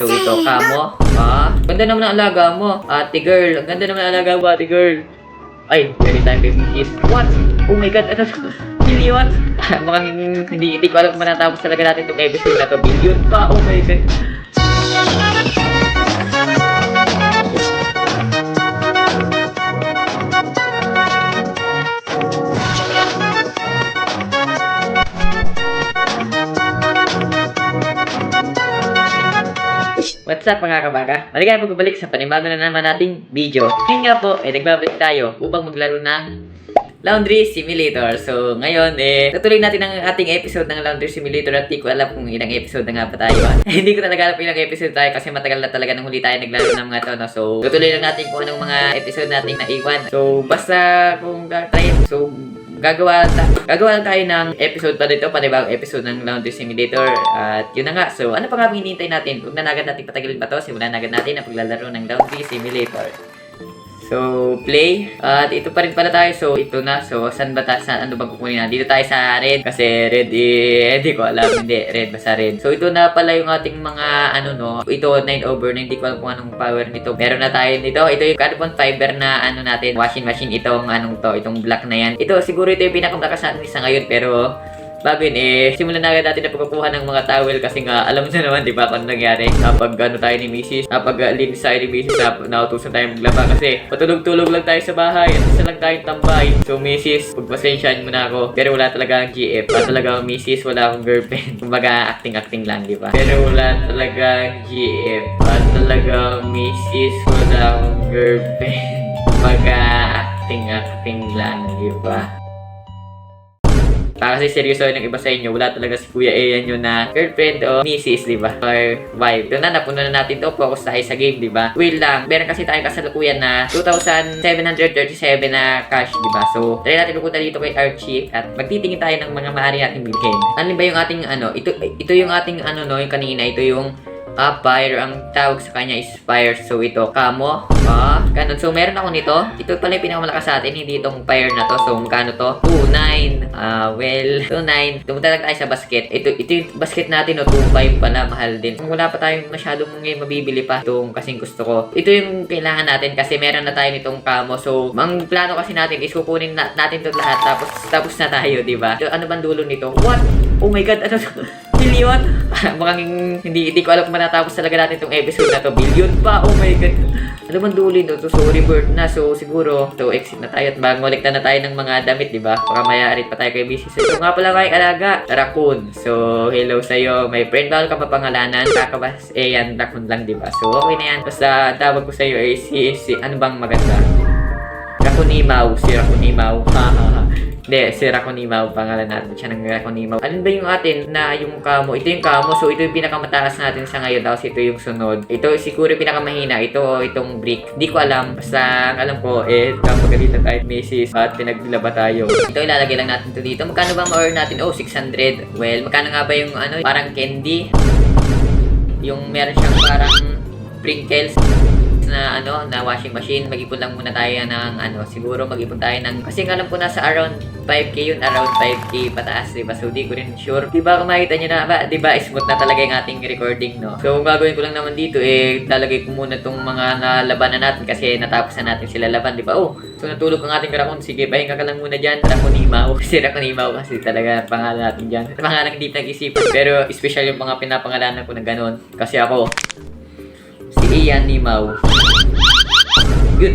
So ito, kamo. Ah, ganda naman ang alaga mo. Ate girl, ganda naman ang alaga mo, ate girl. Ay, very time baby kiss. What? Oh my god, ano? Billion? Mukhang hindi, hindi ko alam kung matatapos talaga natin itong episode na to. Billion pa, oh my god. What's up mga kabaga? Maligaya pagbabalik sa panibago na naman nating video. Ngayon nga po, eh, nagbabalik tayo upang maglaro ng Laundry Simulator. So, ngayon, eh, tutuloy natin ang ating episode ng Laundry Simulator at di ko alam kung ilang episode na nga pa tayo. ah. Hindi ko talaga alam ilang episode tayo kasi matagal na talaga nung huli tayo naglaro ng mga to, no? So, tutuloy lang natin kung anong mga episode nating naiwan. So, basta kung try, so, gagawa ta gagawa tayo ng episode pa dito, panibagong episode ng Laundry Simulator. At yun na nga. So, ano pa nga hinihintay natin? Huwag na agad natin patagilin pa to. Simulan na agad natin ang paglalaro ng Laundry Simulator. So, play. At ito pa rin pala tayo. So, ito na. So, saan ba tayo? Saan, ano bang kukunin na? Dito tayo sa red. Kasi red, eh, hindi ko alam. Hindi, red. Basta red. So, ito na pala yung ating mga, ano no. Ito, 9 over 9. Hindi ko alam kung anong power nito. Meron na tayo nito. Ito yung carbon fiber na, ano natin, washing machine. Itong, anong to, itong black na yan. Ito, siguro ito yung pinakamalakas natin sa ngayon. Pero, Bago yun, eh, simulan na agad natin na pagkukuha ng mga towel kasi nga, alam na naman, di ba, kung nangyari kapag ano tayo ni Mrs. Kapag uh, linis tayo ni Mrs. na nautusan tayo maglaba kasi patulog-tulog lang tayo sa bahay at isa lang tayong tambay. So, Mrs., pagpasensyaan mo na ako. Pero wala talaga ang GF. Wala talaga ang Mrs. Wala akong girlfriend. Kumbaga, acting-acting lang, di ba? Pero wala talaga ang GF. Wala talaga ang Mrs. Wala akong girlfriend. Kumbaga, acting-acting lang, di ba? Ah, kasi seryoso yung iba sa inyo, wala talaga si Kuya Ian yun na girlfriend o misis, di ba? Or wife. Doon na, napuno na natin to. Focus tayo sa game, di ba? Wait lang, meron kasi tayong kasalukuyan na 2,737 na cash, di ba? So, try natin pupunta dito kay Archie at magtitingin tayo ng mga maaari nating bilhin. Ano ba yung ating ano? Ito, ito yung ating ano no, yung kanina. Ito yung Ah, fire. Ang tawag sa kanya is fire. So, ito, kamo. Ah, ganun. So, meron ako nito. Ito pala yung pinakamalakas sa atin. Hindi itong fire na to. So, magkano to? 2.9. Ah, well, 2.9. Tumunta lang tayo sa basket. Ito, ito yung basket natin, no? 2.5 pala. Mahal din. Kung wala pa tayong masyadong ngayon mabibili pa. Itong kasing gusto ko. Ito yung kailangan natin kasi meron na tayo nitong kamo. So, ang plano kasi natin is kukunin na, natin to lahat. Tapos, tapos na tayo, di ba? Ano bang dulo nito? What? Oh my God, ano to? Billion? Mukhang hindi, hindi ko alam kung matatapos talaga natin itong episode na to. Billion pa? Oh my God. Ano man duli no? So, revert na. So, siguro, to exit na tayo at magmulikta na tayo ng mga damit, di ba? Baka mayarit pa tayo kay Busy. So, nga pala kay alaga. Raccoon. So, hello sa'yo. My friend, bawal ka mapangalanan. Kakabas, eh yan, raccoon lang, di ba? So, okay na yan. Basta, tawag ko sa'yo ay si, si, ano bang maganda? Rakunimaw, si Rakunimaw. Ha ha ha. Hindi, si Rakunimaw, pangalan natin siya ng Rakunimaw. Alin ba yung atin na yung kamo? Ito yung kamo, so ito yung pinakamataas natin sa ngayon, tapos ito yung sunod. Ito siguro yung pinakamahina, ito itong brick. Di ko alam, basta ang alam ko, eh, kapagalitan tayo Macy's at pinaglaba tayo. Ito ilalagay lang natin to dito. Magkano ba ma-earn natin? Oh, 600. Well, magkano nga ba yung ano, parang candy? Yung meron siyang parang sprinkles na ano na washing machine mag-ipon lang muna tayo ng ano siguro mag-ipon tayo ng kasi alam ko nasa around 5k yun around 5k pataas diba so di ko rin sure. Diba kung makita nyo na ba diba smooth na talaga yung ating recording no? So gagawin ko lang naman dito eh lalagay ko muna tong mga nalabanan natin kasi natapos na natin sila laban diba oh so natulog ang ating rakon sige pahinga ka lang muna dyan. Rakonimaw si Rakonimaw kasi talaga pangalan natin dyan. Pangalan hindi nag-isipan pero special yung mga pinapangalanan ko na ganun. Kasi ako si Ian Nimaw.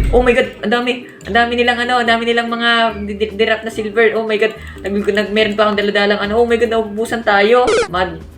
Oh my god, ang dami. Ang dami nilang ano, ang dami nilang mga di- di- dirap na silver. Oh my god, nag, nag meron pa akong daladalang ano. Oh my god, naubusan tayo. Mad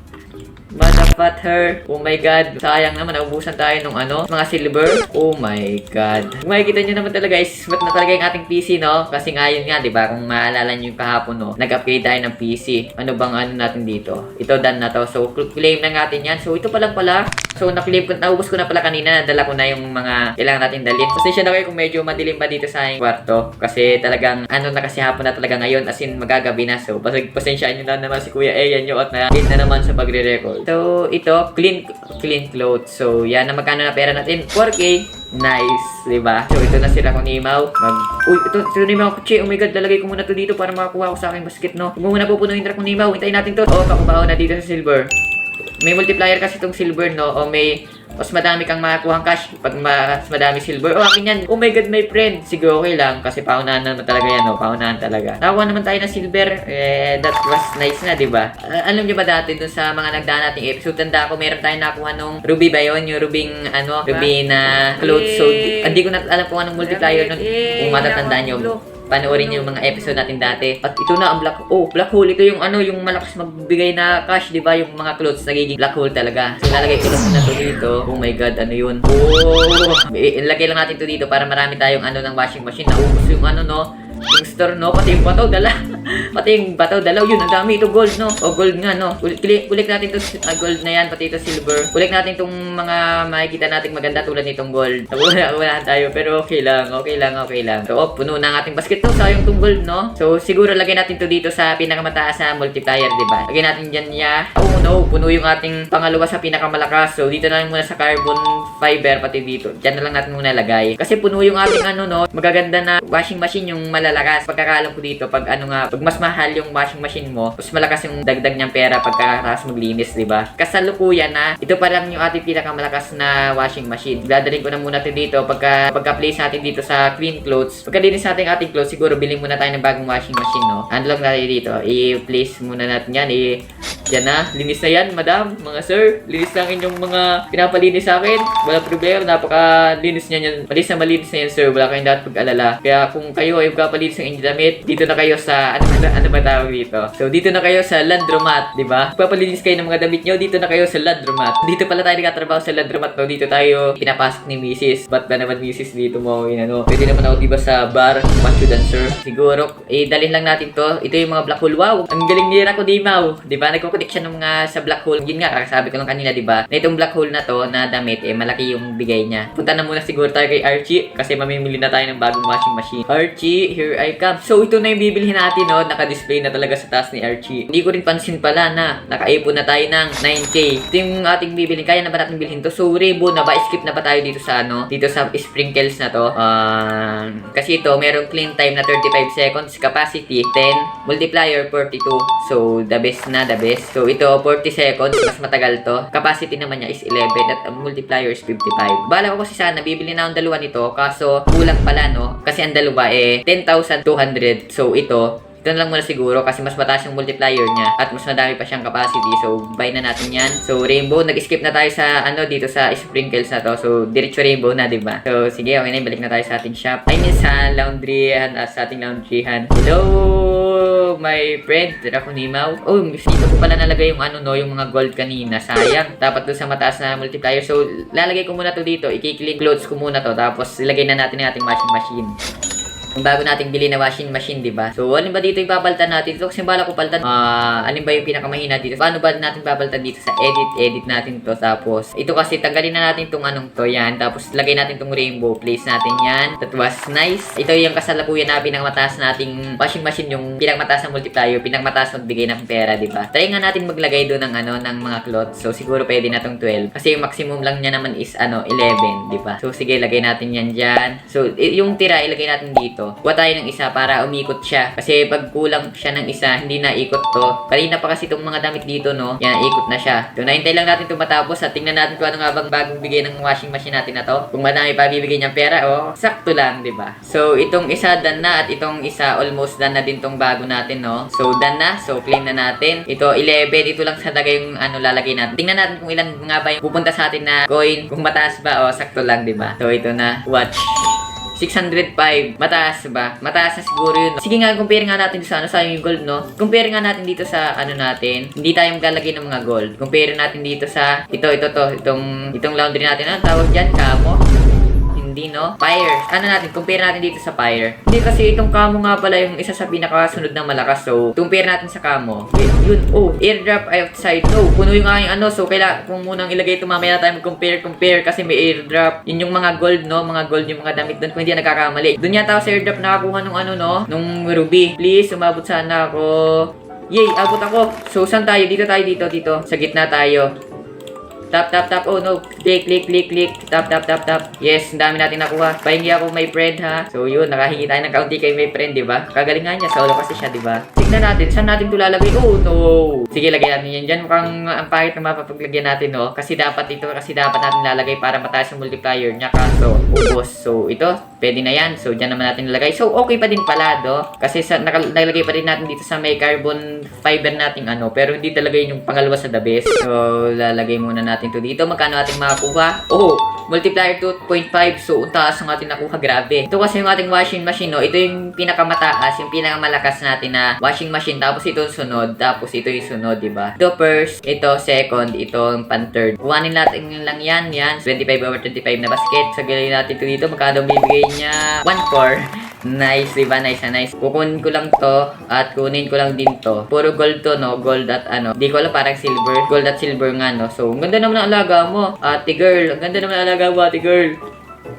Her. Oh my god. Sayang naman, naubusan tayo nung ano, mga silver. Oh my god. Kung makikita nyo naman talaga, is smooth na talaga yung ating PC, no? Kasi nga yun nga, di ba? Kung maalala nyo yung kahapon, no? Nag-upgrade tayo ng PC. Ano bang ano natin dito? Ito, done na to. So, claim na natin yan. So, ito pa lang pala. So, na-claim ko, naubos ko na pala kanina. Nadala ko na yung mga kailangan natin dalhin. Pasensya na kayo kung medyo madilim pa dito sa aking kwarto. Kasi talagang, ano na kasi hapon na talaga ngayon. As in, magagabi na. So, pas- pasensyaan nyo na naman si Kuya Ayan nyo at na na naman sa pagre-record. So, ito, clean clean clothes. So, yan na magkano na pera natin. 4K. Nice, di ba? So, ito na sila kung Nimaw. Mag... Uy, ito, sila Nimaw kutsi. Oh my God, lalagay ko muna to dito para makakuha ko sa aking basket, no? Huwag muna pupunuin tra kung Nimaw. Hintayin natin to. Oh, kakubaho na dito sa silver. May multiplier kasi itong silver, no? O may mas madami kang makakuha cash pag mas madami silver. O akin yan. Oh my god, my friend. Sige, okay lang. Kasi paunahan naman talaga yan, oh. Paunahan talaga. Nakakuha naman tayo ng silver. Eh, that was nice na, di ba? Ah, alam niyo ba dati dun sa mga nagdaan nating episode, tanda ko, meron tayong nakuha nung ruby ba yun? Yung rubing, ano, ruby na clothes. So, di- hindi ko na alam kung anong multiplier nun. Kung matatandaan nyo, panoorin yung mga episode natin dati. At ito na ang black oh, black hole ito yung ano, yung malakas magbigay na cash, 'di ba? Yung mga clothes nagiging black hole talaga. So lalagay ko lang muna to dito. Oh my god, ano 'yun? Oh, ilagay lang natin to dito para marami tayong ano ng washing machine. Naubos yung ano no, yung store no, pati yung bato dala. Pati yung bato dalaw yun, ang dami ito gold no. O gold nga no. Ul- Kulik, kulik natin to ah, gold na yan, pati ito silver. Kulik natin tong mga makikita nating maganda tulad nitong gold. Wala, wala tayo pero okay lang, okay lang, okay lang. So, oh, puno na ang ating basket to, sayang tong gold no. So siguro lagay natin to dito sa pinakamataas na multiplier, di ba? Lagay natin diyan ya. Oh no, puno yung ating pangalawa sa pinakamalakas. So dito na lang muna sa carbon fiber pati dito. Diyan na lang natin muna lagay. Kasi puno yung ating ano no, magaganda na washing machine yung malalakas. Pagkakalam ko dito, pag ano nga, pag mas mahal yung washing machine mo, mas malakas yung dagdag niyang pera pagkakaras maglinis, di ba? Kasalukuyan na, ito pa lang yung ating pinakamalakas na washing machine. Dadalhin ko na muna ito dito pagka pagka-place natin dito sa clean clothes. Pagka linis natin ating clothes, siguro bilhin muna tayo ng bagong washing machine, no? Ano lang natin dito, i-place muna natin yan, i yan na, linis na yan, madam, mga sir. Linis lang inyong mga pinapalinis sa akin. Wala problema, napaka-linis niya yan. Malis na malinis na yan, sir. Wala kayong dapat pag-alala. Kaya kung kayo ay magpapalinis ng inyong damit, dito na kayo sa, ano, ba- ano ba tawag dito? So, dito na kayo sa laundromat, di ba? Magpapalinis kayo ng mga damit nyo, dito na kayo sa laundromat. Dito pala tayo nagkatrabaho sa laundromat, no? Dito tayo pinapasok ni Mrs. Ba't ba naman Mrs. dito mo, yun, ano? Pwede naman ako, di ba, sa bar, macho dancer. Siguro, eh, dalhin lang natin to. Ito yung mga black hole. Wow, ang galing nila ko, di Mau. Di ba? Nagkukunik siya ng mga sa black hole. Yun nga, sabi ko nung kanina, di ba? Na itong black hole na to, na damit, eh, malaki yung bigay niya. Punta na muna siguro tayo kay Archie, kasi mamimili na tayo ng bagong washing machine. Archie, here I come. So, ito na yung bibilhin natin, no? Naka-display na talaga sa taas ni Archie. Hindi ko rin pansin pala na nakaipon na tayo ng 9K. Ito yung ating bibilhin. Kaya na ba natin bilhin to? So, rainbow na ba? Skip na ba tayo dito sa ano? Dito sa sprinkles na to. Um, kasi ito, merong clean time na 35 seconds. Capacity, 10. Multiplier, 42. So, the best na, the best. So, ito, 40 seconds. Mas matagal to. Capacity naman niya is 11. At ang multiplier is 55. Bala ko kasi sana, bibili na ang dalawa nito. Kaso, kulang pala, no? Kasi ang dalawa, eh, 10,200. So, ito, ito na lang muna siguro kasi mas mataas yung multiplier niya at mas madami pa siyang capacity. So, buy na natin yan. So, rainbow. Nag-skip na tayo sa, ano, dito sa sprinkles na to. So, diretso rainbow na, di ba? So, sige, okay na. Balik na tayo sa ating shop. I mean, sa laundryan, uh, sa ating laundryan. Hello, my friend. Tira ko nimaw. Oh, dito ko pala nalagay yung ano, no, yung mga gold kanina. Sayang. Dapat doon sa mataas na multiplier. So, lalagay ko muna to dito. Ikiklik clothes ko muna to. Tapos, ilagay na natin yung ating washing machine yung bago nating bili na washing machine, di ba? So, alin ba dito yung papalitan natin? Ito kasi bala ko palitan. Ah, alin ba yung pinakamahina dito? Paano ba natin papalitan dito sa edit? Edit natin to. Tapos, ito kasi tanggalin na natin tong anong to. Yan. Tapos, lagay natin tong rainbow. Place natin yan. That was nice. Ito yung kasalakuyan na pinakamataas nating washing machine. Yung pinakamataas na multiplier. Pinakamataas magbigay ng pera, di ba? Try nga natin maglagay doon ng ano, ng mga cloth. So, siguro pwede na tong 12. Kasi yung maximum lang niya naman is ano, 11, di ba? So, sige, lagay natin yan dyan. So, yung tira, ilagay natin dito. Kuha tayo ng isa para umikot siya. Kasi pag kulang siya ng isa, hindi na ikot to. Kanina pa kasi itong mga damit dito, no? Yan, ikot na siya. So, nahintay lang natin ito matapos at tingnan natin kung ano nga bang bagong bigay ng washing machine natin na to. Kung madami pa bibigay niyang pera, oh, sakto lang, di ba? So, itong isa done na at itong isa almost done na din tong bago natin, no? So, done na. So, clean na natin. Ito, 11. Ito lang sa tagay yung ano lalagay natin. Tingnan natin kung ilan nga ba yung pupunta sa atin na coin. Kung mataas ba, oh, sakto lang, di ba? So, ito na. Watch. 605. Mataas ba? Mataas na siguro yun. Sige nga, compare nga natin sa ano, sa yung gold, no? Compare nga natin dito sa ano natin. Hindi tayo maglalagay ng mga gold. Compare natin dito sa ito, ito, to. Itong, itong laundry natin. Ano tawag dyan? Kamo? Hindi, no? Fire. Ano natin? Compare natin dito sa fire. Hindi kasi itong kamo nga pala yung isa sa pinakasunod ng malakas. So, compare natin sa kamo. Yun. Oh, airdrop outside. No, puno yung aking ano. So, kailangan kung munang ilagay ito mamaya na tayo mag-compare, compare. Kasi may airdrop. Yun yung mga gold, no? Mga gold yung mga damit doon. Kung hindi nagkakamali. Doon yata ako sa airdrop nakakuha nung ano, no? Nung ruby. Please, umabot sana ako. Yay, abot ako. So, saan tayo? Dito tayo, dito, dito. Sa gitna tayo. Tap, tap, tap. Oh no. Click, click, click, click. Tap, tap, tap, tap. Yes, ang dami natin nakuha. Pahingi ako may friend ha. So yun, nakahingi tayo ng kaunti kay may friend, di ba? Kagalingan niya. Solo kasi siya, di ba? Tignan natin. Saan natin ito lalagay? Oh no. Sige, lagay natin yan dyan. Mukhang ang pangit na mapapaglagyan natin, no? Kasi dapat ito, kasi dapat natin lalagay para mataas yung multiplier niya. Kaso, ubos. So ito, pwede na yan. So dyan naman natin lalagay. So okay pa din pala, do. Kasi sa, nakal- nakalagay pa rin natin dito sa may carbon fiber nating ano. Pero hindi talaga yun yung pangalawa sa the best. So lalagay muna natin to dito. Magkano ating makakuha? Oh, multiplier 2.5. So, ang taas ang ating nakuha. Grabe. Ito kasi yung ating washing machine, no? Ito yung pinakamataas, yung pinakamalakas natin na washing machine. Tapos ito yung sunod. Tapos ito yung sunod, di ba? Ito first, ito second, ito yung pan third. Kuhanin natin lang yan, yan. 25 over 25 na basket. Sagalin natin ito dito. Magkano bibigay niya? 1-4. Nice, di ba? Nice na nice. Kukunin ko lang to at kunin ko lang din to. Puro gold to, no? Gold at ano. Di ko alam, parang silver. Gold at silver nga, no? So, ang ganda naman ang alaga mo. Ate girl, ang ganda naman ang alaga mo, ate girl.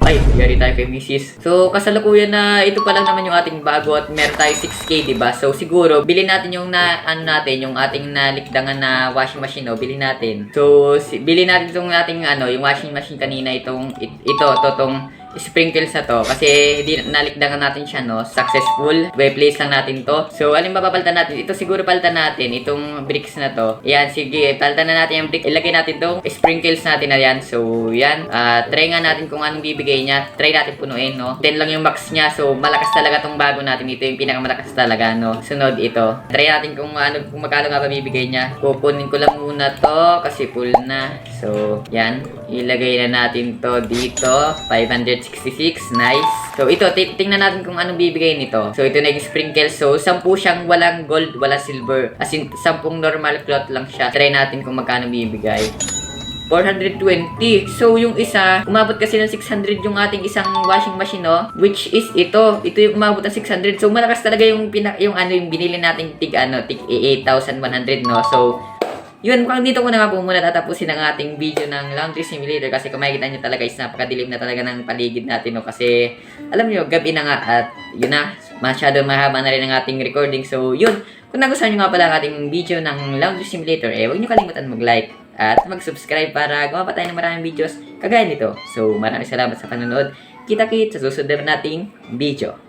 Ay, yari tayo kay Mrs. So, kasalukuyan na ito pa lang naman yung ating bago at meron tayo 6K, di ba? So, siguro, bilhin natin yung na, ano natin, yung ating nalikdangan na washing machine, no? Bilhin natin. So, si, bilhin natin itong ating, ano, yung washing machine kanina, itong, it, ito, to, tong sprinkles na to. Kasi di nalikdangan natin siya no? Successful. Replace lang natin to. So alin ba papalitan natin ito siguro palitan natin itong bricks na to. Yan sige palitan na natin yung brick. Ilagay natin tong sprinkles natin na yan. So yan. Ah, try nga natin kung anong bibigay niya. Try natin punuin no? 10 lang yung max niya. So malakas talaga tong bago natin. Ito yung pinakamalakas talaga no? Sunod ito. Try natin kung ano kung magkano nga ba bibigay niya. Kukunin ko lang muna to kasi full na. So yan ilagay na natin to dito 566 nice so ito ti- tingnan natin kung anong bibigay nito so ito na yung sprinkle so 10 siyang walang gold wala silver as in 10 normal cloth lang siya try natin kung magkano bibigay 420. So, yung isa, umabot kasi ng 600 yung ating isang washing machine, no? Which is ito. Ito yung umabot ng 600. So, malakas talaga yung, pinak yung ano, yung binili nating tig, ano, tig 8,100, no? So, yun, mukhang dito ko na nga po muna tatapusin ang ating video ng Laundry Simulator kasi kung makikita nyo talaga is napakadilim na talaga ng paligid natin, no? Kasi, alam nyo, gabi na nga at yun na, masyado mahaba na rin ang ating recording. So, yun, kung nagustuhan nyo nga pala ang ating video ng Laundry Simulator, eh, huwag nyo kalimutan mag-like at mag-subscribe para gumawa tayo ng maraming videos kagaya nito. So, maraming salamat sa panonood. Kita-kit sa susunod na nating video.